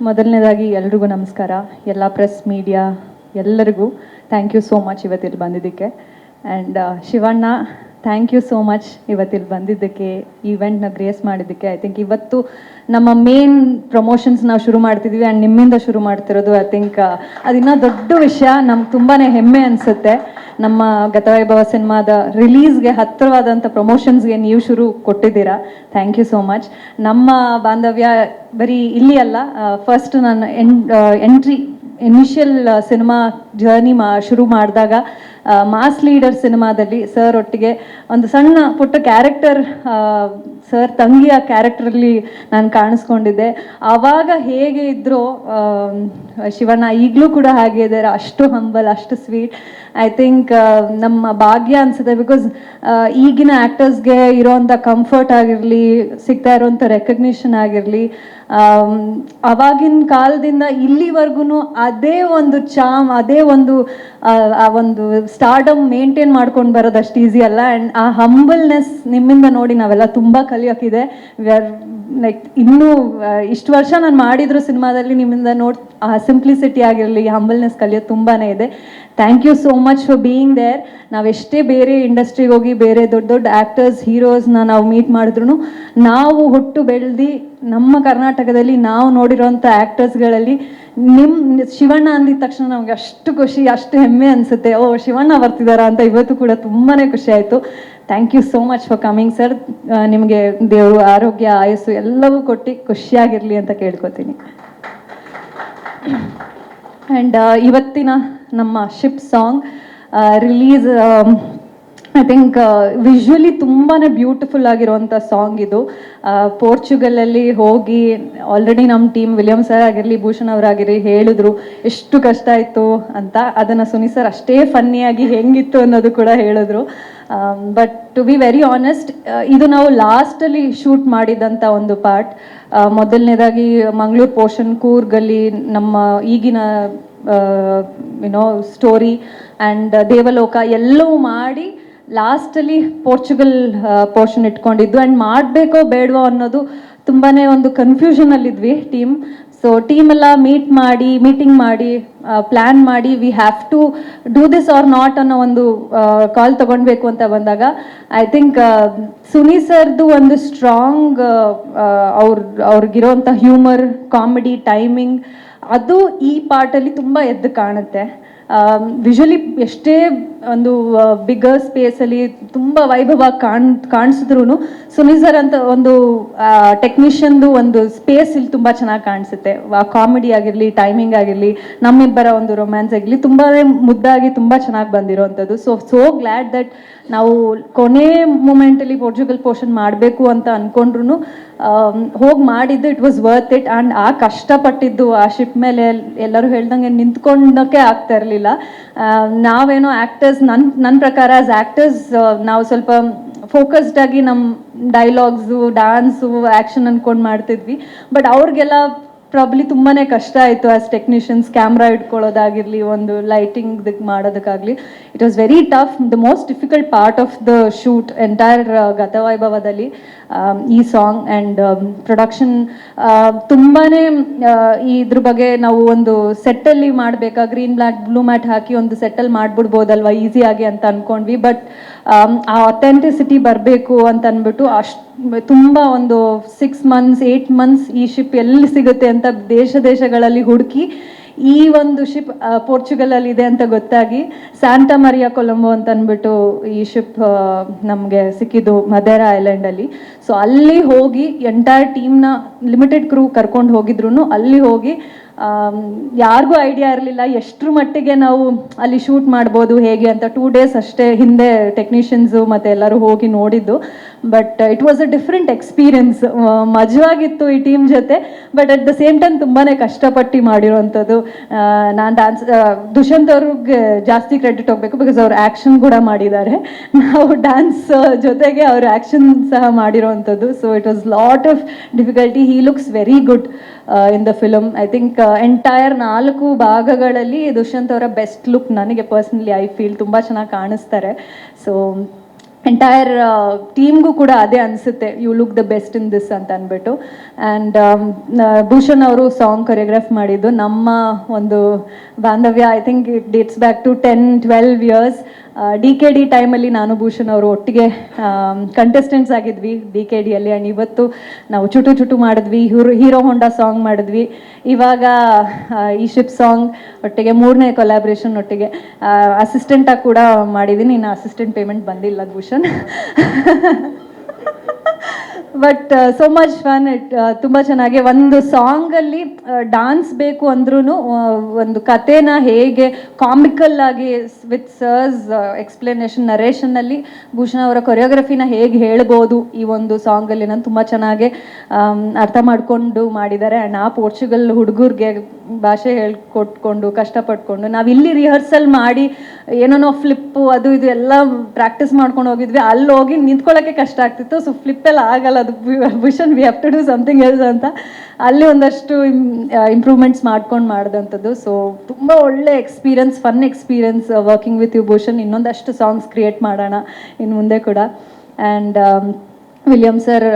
ಮೊದಲನೇದಾಗಿ ಎಲ್ರಿಗೂ ನಮಸ್ಕಾರ. ಎಲ್ಲ ಪ್ರೆಸ್, ಮೀಡಿಯಾ ಎಲ್ಲರಿಗೂ ಥ್ಯಾಂಕ್ ಯು ಸೋ ಮಚ್ ಇವತ್ತಿಲ್ಲಿ ಬಂದಿದ್ದಕ್ಕೆ. And Shivanna thank you so much ಇವತ್ತಿಲ್ಲಿ ಬಂದಿದ್ದಕ್ಕೆ ಈವೆಂಟ್ನ ಗ್ರೇಸ್ ಮಾಡಿದ್ದಕ್ಕೆ ಐ ಥಿಂಕ್ ಇವತ್ತು ನಮ್ಮ ಮೇನ್ ಪ್ರಮೋಷನ್ಸ್ ನಾವು ಶುರು ಮಾಡ್ತಿದ್ವಿ ಆ್ಯಂಡ್ ನಿಮ್ಮಿಂದ ಶುರು ಮಾಡ್ತಿರೋದು ಐ ಥಿಂಕ್ ಇನ್ನೂ ದೊಡ್ಡ ವಿಷಯ. ನಮ್ಗೆ ತುಂಬಾ ಹೆಮ್ಮೆ ಅನಿಸುತ್ತೆ. ನಮ್ಮ ಗತವೈಭವ ಸಿನಿಮಾದ ರಿಲೀಸ್ಗೆ ಹತ್ತಿರವಾದಂಥ ಪ್ರಮೋಷನ್ಸ್ಗೆ ನೀವು ಶುರು ಕೊಟ್ಟಿದ್ದೀರಾ. ಥ್ಯಾಂಕ್ ಯು ಸೋ ಮಚ್ ನಮ್ಮ ಬಾಂಧವ್ಯ ಬರೀ ಇಲ್ಲಿ ಅಲ್ಲ ಫಸ್ಟ್ ನಾನು ಎಂಟ್ರಿ ಇನಿಷಿಯಲ್ ಸಿನಿಮಾ ಜರ್ನಿ ಮಾ, ಶುರು ಮಾಡಿದಾಗ ಮಾಸ್ ಲೀಡರ್ ಸಿನಿಮಾದಲ್ಲಿ ಸರ್ ಒಟ್ಟಿಗೆ ಒಂದು ಸಣ್ಣ ಪುಟ್ಟ ಕ್ಯಾರೆಕ್ಟರ್ ಸರ್ ತಂಗಿಯ ಕ್ಯಾರೆಕ್ಟರಲ್ಲಿ ನಾನು ಕಾಣಿಸ್ಕೊಂಡಿದ್ದೆ. ಆವಾಗ ಹೇಗೆ ಇದ್ದರೂ ಶಿವಣ್ಣ ಈಗಲೂ ಕೂಡ ಹಾಗೆ ಇದ್ದಾರೆ. ಅಷ್ಟು ಹಂಬಲ್ ಅಷ್ಟು ಸ್ವೀಟ್ ಐ ಥಿಂಕ್ ನಮ್ಮ ಭಾಗ್ಯ ಅನ್ಸುತ್ತೆ ಬಿಕಾಸ್ ಈಗಿನ ಆ್ಯಕ್ಟರ್ಸ್ಗೆ ಇರೋವಂಥ ಕಂಫರ್ಟ್ ಆಗಿರಲಿ, ಸಿಗ್ತಾ ಇರೋವಂಥ ರೆಕಗ್ನಿಷನ್ ಆಗಿರಲಿ ಅವಾಗಿನ ಕಾಲದಿಂದ ಇಲ್ಲಿವರೆಗೂ ಅದೇ ಒಂದು ಚಾಮ್ ಅದೇ ಒಂದು ಆ, ಒಂದು ಸ್ಟಾರ್ಡಮ್ ಮೇಂಟೈನ್ ಮಾಡ್ಕೊಂಡು ಬರೋದು ಅಷ್ಟು ಈಸಿ ಅಲ್ಲ. ಆ್ಯಂಡ್ ಆ ಹಂಬಲ್ನೆಸ್ ನಿಮ್ಮಿಂದ ನೋಡಿ ನಾವೆಲ್ಲ ತುಂಬ ಕಲಿಯೋಕ್ಕಿದೆ ವಿ ಆರ್ ಲೈಕ್ ಇನ್ನೂ ಇಷ್ಟು ವರ್ಷ ನಾನು ಮಾಡಿದ್ರು ಸಿನಿಮಾದಲ್ಲಿ ನಿಮ್ಮಿಂದ ನೋಡಿ ಆ ಸಿಂಪ್ಲಿಸಿಟಿ ಆಗಿರಲಿ ಹಂಬಲ್ನೆಸ್ ಕಲಿಯೋದು ತುಂಬಾ ಇದೆ. Thank you so much for being there ನಾವೆಷ್ಟೇ ಬೇರೆ ಇಂಡಸ್ಟ್ರಿಗೆ ಹೋಗಿ ಬೇರೆ ದೊಡ್ಡ ದೊಡ್ಡ ಆ್ಯಕ್ಟರ್ಸ್ ಹೀರೋಸ್ನ ನಾವು ಮೀಟ್ ಮಾಡಿದ್ರು ನಾವು ಹುಟ್ಟು ಬೆಳೆದು ನಮ್ಮ ಕರ್ನಾಟಕದಲ್ಲಿ ನಾವು ನೋಡಿರೋಂಥ ಆ್ಯಕ್ಟರ್ಸ್ಗಳಲ್ಲಿ ನಿಮ್ಮ ಶಿವಣ್ಣ ಅಂದಿದ ತಕ್ಷಣ ನಮಗೆ ಅಷ್ಟು ಖುಷಿ, ಅಷ್ಟು ಹೆಮ್ಮೆ ಅನಿಸುತ್ತೆ. ಓ, ಶಿವಣ್ಣ ಬರ್ತಿದಾರಾ ಅಂತ ಇವತ್ತು ಕೂಡ ತುಂಬಾ ಖುಷಿ ಆಯಿತು. Thank you so much for coming sir ನಿಮಗೆ ದೇವರು ಆರೋಗ್ಯ, ಆಯಸ್ಸು ಎಲ್ಲವೂ ಕೊಟ್ಟು ಖುಷಿಯಾಗಿರಲಿ ಅಂತ ಕೇಳ್ಕೊತೀನಿ. ಆ್ಯಂಡ್ ಇವತ್ತಿನ ನಮ್ಮ ship song release I think visually ತುಂಬಾ ಬ್ಯೂಟಿಫುಲ್ ಆಗಿರುವಂಥ ಸಾಂಗ್ ಇದು. ಪೋರ್ಚುಗಲಲ್ಲಿ ಹೋಗಿ ಆಲ್ರೆಡಿ ನಮ್ಮ ಟೀಮ್ ವಿಲಿಯಮ್ ಸರ್ ಆಗಿರಲಿ, ಭೂಷಣ್ ಅವರಾಗಿರಲಿ ಹೇಳಿದ್ರು, ಎಷ್ಟು ಕಷ್ಟ ಇತ್ತು ಅಂತ. ಅದನ್ನು ಸುನಿ ಸರ್ ಅಷ್ಟೇ ಫನ್ನಿಯಾಗಿ ಹೆಂಗಿತ್ತು ಅನ್ನೋದು ಕೂಡ ಹೇಳಿದ್ರು. But to be very honest ಇದು ನಾವು ಲಾಸ್ಟಲ್ಲಿ ಶೂಟ್ ಮಾಡಿದಂಥ ಒಂದು ಪಾರ್ಟ್ ಮೊದಲನೇದಾಗಿ ಮಂಗಳೂರು ಪೋರ್ಷನ್ ಕೂರ್ಗಲ್ಲಿ ನಮ್ಮ ಈಗಿನ ಯುನೋ ಸ್ಟೋರಿ ಆ್ಯಂಡ್ ದೇವಲೋಕ ಎಲ್ಲವೂ ಮಾಡಿ ಲಾಸ್ಟಲ್ಲಿ ಪೋರ್ಚುಗಲ್ ಪೋರ್ಷನ್ ಇಟ್ಕೊಂಡಿದ್ದು. ಆ್ಯಂಡ್ ಮಾಡಬೇಕೋ ಬೇಡವೋ ಅನ್ನೋದು ತುಂಬಾ ಒಂದು ಕನ್ಫ್ಯೂಷನಲ್ಲಿದ್ವಿ ಟೀಮ್ ಸೊ ಟೀಮ್ ಎಲ್ಲ ಮೀಟ್ ಮಾಡಿ ಮೀಟಿಂಗ್ ಮಾಡಿ ಪ್ಲ್ಯಾನ್ ಮಾಡಿ we have to do this or not ಅನ್ನೋ ಒಂದು ಕಾಲ್ ತಗೊಳ್ಬೇಕು ಅಂತ ಬಂದಾಗ ಐ ಥಿಂಕ್ ಸುನಿ ಸರ್ದು ಒಂದು ಸ್ಟ್ರಾಂಗ್ ಅವ್ರ, ಅವ್ರಿಗಿರೋಂಥ ಹ್ಯೂಮರ್ ಕಾಮಿಡಿ ಟೈಮಿಂಗ್ ಅದು ಈ ಪಾರ್ಟಲ್ಲಿ ತುಂಬ ಎದ್ದು ಕಾಣುತ್ತೆ. ವಿಜುವಲಿ ಎಷ್ಟೇ ಒಂದು ಬಿಗ್ಗರ್ ಸ್ಪೇಸಲ್ಲಿ ತುಂಬ ವೈಭವ ಕಾಣ್ ಕಾಣಿಸಿದ್ರು ಸರ್ ಅಂತ ಒಂದು ಟೆಕ್ನಿಷಿಯನ್ದು ಒಂದು ಸ್ಪೇಸ್ ಇಲ್ಲಿ ತುಂಬ ಚೆನ್ನಾಗಿ ಕಾಣಿಸುತ್ತೆ. ಕಾಮಿಡಿ ಆಗಿರಲಿ ಟೈಮಿಂಗ್ ಆಗಿರಲಿ, ನಮ್ಮಿಬ್ಬರ ಒಂದು ರೊಮ್ಯಾನ್ಸ್ ಆಗಿರಲಿ ತುಂಬಾ ಮುದ್ದಾಗಿ ತುಂಬ ಚೆನ್ನಾಗಿ ಬಂದಿರೋವಂಥದ್ದು ಸೊ ಸೋ ಗ್ಲ್ಯಾಡ್ ದಟ್ ನಾವು ಕೊನೆ ಮೂಮೆಂಟಲ್ಲಿ ಪೋರ್ಚುಗಲ್ ಪೋರ್ಷನ್ ಮಾಡಬೇಕು ಅಂತ ಅಂದ್ಕೊಂಡ್ರು ಹೋಗಿ ಮಾಡಿದ್ದು it was worth it and ಆ ಕಷ್ಟಪಟ್ಟಿದ್ದು ಆ ಶಿಪ್ ಮೇಲೆ ಎಲ್ಲರೂ ಹೇಳ್ದಂಗೆ ನಿಂತ್ಕೊಂಡಕ್ಕೆ ಆಗ್ತಾ ಇರಲಿಲ್ಲ ನಾವೇನೋ ಆ್ಯಕ್ಟರ್ಸ್ ನನ್ನ ನನ್ನ ಪ್ರಕಾರ ಆ್ಯಸ್ ಆ್ಯಕ್ಟರ್ಸ್ ನಾವು ಸ್ವಲ್ಪ ಫೋಕಸ್ಡ್ ಆಗಿ ನಮ್ಮ ಡೈಲಾಗ್ಸು ಡ್ಯಾನ್ಸು ಆ್ಯಕ್ಷನ್ ಅಂದ್ಕೊಂಡು ಮಾಡ್ತಿದ್ವಿ. ಬಟ್ ಅವ್ರಿಗೆಲ್ಲ ಪ್ರಾಬ್ಲಿ ತುಂಬಾ ಕಷ್ಟ ಆಯಿತು ಆ್ಯಸ್ ಟೆಕ್ನಿಷಿಯನ್ಸ್ ಕ್ಯಾಮ್ರಾ ಇಟ್ಕೊಳ್ಳೋದಾಗಿರಲಿ, ಒಂದು lighting ಮಾಡೋದಕ್ಕಾಗಲಿ. It was very tough the most difficult part of the shoot entire ಗತವೈಭವದಲ್ಲಿ ಈ ಸಾಂಗ್ ಆ್ಯಂಡ್ ಪ್ರೊಡಕ್ಷನ್ ತುಂಬಾ ಇದ್ರ ಬಗ್ಗೆ ನಾವು ಒಂದು ಸೆಟ್ಟಲ್ಲಿ ಮಾಡಬೇಕಾ ಗ್ರೀನ್ ಬ್ಲ್ಯಾಕ್ ಬ್ಲೂ ಮ್ಯಾಟ್ ಹಾಕಿ ಒಂದು ಸೆಟ್ಟಲ್ಲಿ ಮಾಡ್ಬಿಡ್ಬೋದಲ್ವಾ ಈಸಿಯಾಗಿ ಅಂತ ಅಂದ್ಕೊಂಡ್ವಿ ಬಟ್ ಆ ಅಥೆಂಟಿಸಿಟಿ ಬರಬೇಕು ಅಂತ ಅಂದ್ಬಿಟ್ಟು ಅಷ್ಟು ತುಂಬ ಒಂದು ಸಿಕ್ಸ್ ಮಂತ್ಸ್ ಏಯ್ಟ್ ಮಂತ್ಸ್ ಈ ಶಿಪ್ ಎಲ್ಲಿ ಸಿಗುತ್ತೆ ಅಂತ ದೇಶ ದೇಶಗಳಲ್ಲಿ ಹುಡುಕಿ ಈ ಒಂದು ಶಿಪ್ ಪೋರ್ಚುಗಲಲ್ಲಿ ಇದೆ ಅಂತ ಗೊತ್ತಾಗಿ ಸ್ಯಾಂಟಾ ಮರಿಯಾ ಕೊಲಂಬೋ ಅಂತ ಅಂದ್ಬಿಟ್ಟು ಈ ಶಿಪ್ ನಮಗೆ ಸಿಕ್ಕಿದ್ದು ಮದೇರಾ ಐಲ್ಯಾಂಡಲ್ಲಿ ಸೊ ಅಲ್ಲಿ ಹೋಗಿ ಎಂಟೈರ್ ಟೀಮ್ನ ಲಿಮಿಟೆಡ್ ಕ್ರೂ ಕರ್ಕೊಂಡು ಹೋಗಿದ್ರು ಅಲ್ಲಿ ಹೋಗಿ ಯಾರಿಗೂ ಐಡಿಯಾ ಇರಲಿಲ್ಲ. ಎಷ್ಟ್ರ ಮಟ್ಟಿಗೆ ನಾವು ಅಲ್ಲಿ ಶೂಟ್ ಮಾಡ್ಬೋದು, ಹೇಗೆ ಅಂತ ಟೂ ಡೇಸ್ ಅಷ್ಟೇ ಹಿಂದೆ ಟೆಕ್ನಿಷಿಯನ್ಸು ಮತ್ತು ಎಲ್ಲರೂ ಹೋಗಿ ನೋಡಿದ್ದು. But it was a different experience ಮಜವಾಗಿತ್ತು ಈ ಟೀಮ್ ಜೊತೆ. But at the same time ತುಂಬಾ ಕಷ್ಟಪಟ್ಟು ಮಾಡಿರೋವಂಥದ್ದು. ನಾನು ಡ್ಯಾನ್ಸ್ ದುಷ್ಯಂತ್ ಅವ್ರಿಗೆ ಜಾಸ್ತಿ ಕ್ರೆಡಿಟ್ ಹೋಗಬೇಕು ಬಿಕಾಸ್ ಅವ್ರು ಆ್ಯಕ್ಷನ್ ಕೂಡ ಮಾಡಿದ್ದಾರೆ. ನಾವು ಡ್ಯಾನ್ಸ್ ಜೊತೆಗೆ ಅವ್ರ ಆ್ಯಕ್ಷನ್ ಸಹ ಮಾಡಿರೋವಂಥದ್ದು so it was lot of difficulty he looks very good in the film I think entire ನಾಲ್ಕು ಭಾಗಗಳಲ್ಲಿ ದುಷ್ಯಂತ್ ಅವರ ಬೆಸ್ಟ್ ಲುಕ್ ನನಗೆ ಪರ್ಸ್ನಲಿ ಐ ಫೀಲ್ ತುಂಬ ಚೆನ್ನಾಗಿ ಕಾಣಿಸ್ತಾರೆ. ಸೊ ಎಂಟೈರ್ ಟೀಮ್ಗೂ ಕೂಡ ಅದೇ ಅನಿಸುತ್ತೆ. You look the best in this ಅಂತ ಅಂದ್ಬಿಟ್ಟು ಆ್ಯಂಡ್ ಭೂಷಣ್ ಅವರು ಸಾಂಗ್ ಕೊರಿಯೋಗ್ರಾಫ್ ಮಾಡಿದ್ದು ನಮ್ಮ ಒಂದು ಬಾಂಧವ್ಯ. I think it dates back to ten twelve years D K D ಟೈಮಲ್ಲಿ ನಾನು ಭೂಷಣ್ ಅವರು ಒಟ್ಟಿಗೆ ಕಂಟೆಸ್ಟೆಂಟ್ಸ್ ಆಗಿದ್ವಿ. ಡಿ ಕೆ ಡಿಯಲ್ಲಿ ಆ್ಯಂಡ್ ಇವತ್ತು ನಾವು ಚುಟು ಚುಟು ಮಾಡಿದ್ವಿ. ಹೀರೋ ಹೀರೋ ಹೊಂಡಾ ಸಾಂಗ್ ಮಾಡಿದ್ವಿ. ಇವಾಗ ಈ ಶಿಪ್ ಸಾಂಗ್ ಒಟ್ಟಿಗೆ ಮೂರನೇ ಕೊಲಾಬ್ರೇಷನ್ ಒಟ್ಟಿಗೆ ಅಸಿಸ್ಟೆಂಟಾಗಿ ಕೂಡ ಮಾಡಿದ್ದೀನಿ ಇನ್ನು ಅಸಿಸ್ಟೆಂಟ್ ಪೇಮೆಂಟ್ ಬಂದಿಲ್ಲ Bhushan. But so much fun it ತುಂಬ ಚೆನ್ನಾಗಿ ಒಂದು ಸಾಂಗಲ್ಲಿ ಡಾನ್ಸ್ ಬೇಕು ಅಂದ್ರೂ ಒಂದು ಕಥೆನ ಹೇಗೆ ಕಾಮಿಕಲ್ ಆಗಿ ವಿತ್ ಸರ್ಸ್ ಎಕ್ಸ್ಪ್ಲನೇಷನ್ ನರೇಷನ್ನಲ್ಲಿ ಭೂಷಣ ಅವರ ಕೊರಿಯೋಗ್ರಫಿನ ಹೇಗೆ ಹೇಳ್ಬೋದು ಈ ಒಂದು ಸಾಂಗಲ್ಲಿ ನಾನು ತುಂಬ ಚೆನ್ನಾಗಿ ಅರ್ಥ ಮಾಡಿಕೊಂಡು ಮಾಡಿದ್ದಾರೆ. ಆ್ಯಂಡ್ ಆ ಪೋರ್ಚುಗಲ್ ಹುಡುಗರಿಗೆ ಭಾಷೆ ಹೇಳ್ಕೊಟ್ಕೊಂಡು, ಕಷ್ಟಪಟ್ಕೊಂಡು ನಾವು ಇಲ್ಲಿ ರಿಹರ್ಸಲ್ ಮಾಡಿ, ಏನೇನೋ ಫ್ಲಿಪ್ಪು ಅದು ಇದು ಎಲ್ಲ ಪ್ರಾಕ್ಟೀಸ್ ಮಾಡ್ಕೊಂಡು ಹೋಗಿದ್ವಿ. ಅಲ್ಲಿ ಹೋಗಿ ನಿಂತ್ಕೊಳ್ಳೋಕ್ಕೆ ಕಷ್ಟ ಆಗ್ತಿತ್ತು. ಸೊ ಫ್ಲಿಪ್ಪೆಲ್ಲ ಆಗಲ್ಲ ಅದು Bhushan we have to do something else ಅಂತ ಅಲ್ಲಿ ಒಂದಷ್ಟು ಇಂಪ್ರೂವ್ಮೆಂಟ್ಸ್ ಮಾಡ್ಕೊಂಡು ಮಾಡಿದಂಥದ್ದು. ಸೊ ತುಂಬ ಒಳ್ಳೆ experience fun experience working with you Bhushan. ಇನ್ನೊಂದಷ್ಟು ಸಾಂಗ್ಸ್ ಕ್ರಿಯೇಟ್ ಮಾಡೋಣ ಇನ್ನು ಮುಂದೆ ಕೂಡ. ಆ್ಯಂಡ್ ವಿಲಿಯಮ್ ಸರ್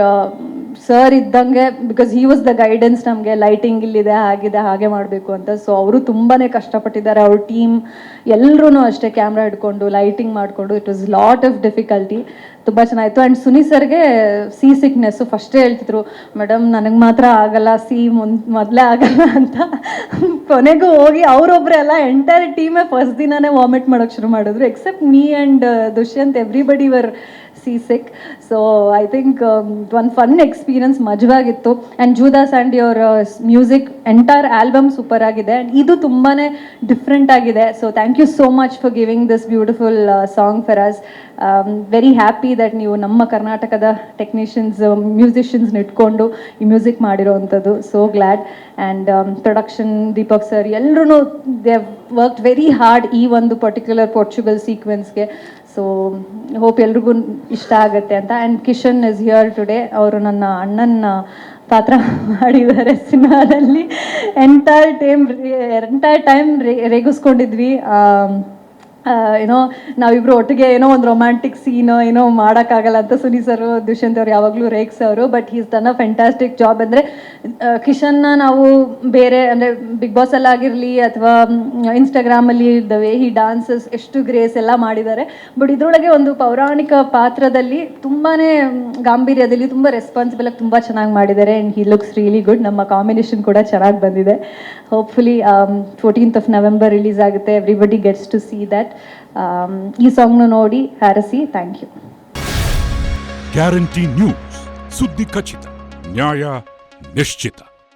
ಸರ್ ಇದ್ದಂಗೆ because he was the guidance ನಮಗೆ ಲೈಟಿಂಗ್ ಇಲ್ಲಿದೆ, ಹಾಗಿದೆ, ಹಾಗೆ ಮಾಡಬೇಕು ಅಂತ. ಸೊ ಅವರು ತುಂಬಾ ಕಷ್ಟಪಟ್ಟಿದ್ದಾರೆ. ಅವ್ರ ಟೀಮ್ ಎಲ್ಲರೂ ಅಷ್ಟೇ ಕ್ಯಾಮ್ರಾ ಹಿಡ್ಕೊಂಡು ಲೈಟಿಂಗ್ ಮಾಡಿಕೊಂಡು. It was lot of difficulty ತುಂಬ ಚೆನ್ನಾಗಿತ್ತು. ಆ್ಯಂಡ್ ಸುನಿ ಸರ್ಗೆ ಸಿ ಸಿಕ್ನೆಸ್ಸು ಫಸ್ಟೇ ಹೇಳ್ತಿದ್ರು ಮೇಡಮ್ ನನಗೆ ಮಾತ್ರ ಆಗಲ್ಲ ಸಿ ಮುನ್, ಮೊದಲೇ ಆಗಲ್ಲ ಅಂತ. ಕೊನೆಗೂ ಹೋಗಿ ಅವರೊಬ್ಬರೇ ಅಲ್ಲ ಎಂಟೈರ್ ಟೀಮೇ ಫಸ್ಟ್ ದಿನನೇ ವಾಮಿಟ್ ಮಾಡೋಕ್ಕೆ ಶುರು ಮಾಡಿದ್ರು. Except me and Dushyant everybody were C sick so I think ಒಂದು fun experience ಮಜವಾಗಿತ್ತು. And Judas and your music entire album super ಆಗಿದೆ. ಆ್ಯಂಡ್ ಇದು ತುಂಬಾ ಡಿಫ್ರೆಂಟ್ ಆಗಿದೆ. So thank you so much for giving this beautiful song for us very happy that ನೀವು ನಮ್ಮ ಕರ್ನಾಟಕದ technicians ಮ್ಯೂಸಿಷಿಯನ್ಸ್ನ ಇಟ್ಕೊಂಡು ಈ music ಮಾಡಿರೋವಂಥದ್ದು so glad and production Deepak sir ಎಲ್ಲರೂ ದೇ ವರ್ಕ್ ವೆರಿ ಹಾರ್ಡ್ ಈ ಒಂದು ಪರ್ಟಿಕ್ಯುಲರ್ ಪೋರ್ಚುಗಲ್ ಸೀಕ್ವೆನ್ಸ್ಗೆ ಸೊ ಹೋಪ್ ಎಲ್ರಿಗೂ ಇಷ್ಟ ಆಗುತ್ತೆ ಅಂತ. And Kishan is here today ಅವರು ನನ್ನ ಅಣ್ಣನ ಪಾತ್ರ ಮಾಡಿದ್ದಾರೆ ಸಿನಿಮಾದಲ್ಲಿ. ಎಂಟೈರ್ ಟೈಮ್ ಎಂಟೈರ್ ಟೈಮ್ ರೇಗಿಸ್ಕೊಂಡಿದ್ವಿ. ಏನೋ ನಾವಿಬ್ರು ಒಟ್ಟಿಗೆ ಏನೋ ಒಂದು ರೊಮ್ಯಾಂಟಿಕ್ ಸೀನ್ ಏನೋ ಮಾಡೋಕ್ಕಾಗಲ್ಲ ಅಂತ ಸುನಿ ಸರ್, ದುಷ್ಯಂತ್ ಅವ್ರು ಯಾವಾಗಲೂ ರೇಕ್ಸ್ ಅವರು but is done a fantastic job ಅಂದರೆ ಕಿಶನ್ನ ನಾವು ಬೇರೆ, ಅಂದರೆ ಬಿಗ್ ಬಾಸ್ ಎಲ್ಲ ಆಗಿರಲಿ ಅಥವಾ ಇನ್ಸ್ಟಾಗ್ರಾಮಲ್ಲಿ ದ ವೇ ಹಿ ಡಾನ್ಸಸ್ ಎಷ್ಟು ಗ್ರೇಸ್ ಎಲ್ಲ ಮಾಡಿದ್ದಾರೆ. ಬಟ್ ಇದರೊಳಗೆ ಒಂದು ಪೌರಾಣಿಕ ಪಾತ್ರದಲ್ಲಿ ತುಂಬಾ ಗಾಂಭೀರ್ಯದಲ್ಲಿ, ತುಂಬ ರೆಸ್ಪಾನ್ಸಿಬಲ್ ಆಗಿ ತುಂಬ ಚೆನ್ನಾಗಿ ಮಾಡಿದ್ದಾರೆ. And he looks really good ನಮ್ಮ ಕಾಂಬಿನೇಷನ್ ಕೂಡ ಚೆನ್ನಾಗಿ ಬಂದಿದೆ. Hopefully fourteenth of November release ಆಗುತ್ತೆ. Everybody gets to see that ಈ ಸಾಂಗ್ನು ನೋಡಿ ಹ್ಯಾರಸಿ ಥ್ಯಾಂಕ್ ಯು ಗ್ಯಾರಂಟಿ ನ್ಯೂಸ್ ಸುದ್ದಿ ಖಚಿತ ನ್ಯಾಯ ನಿಶ್ಚಿತ.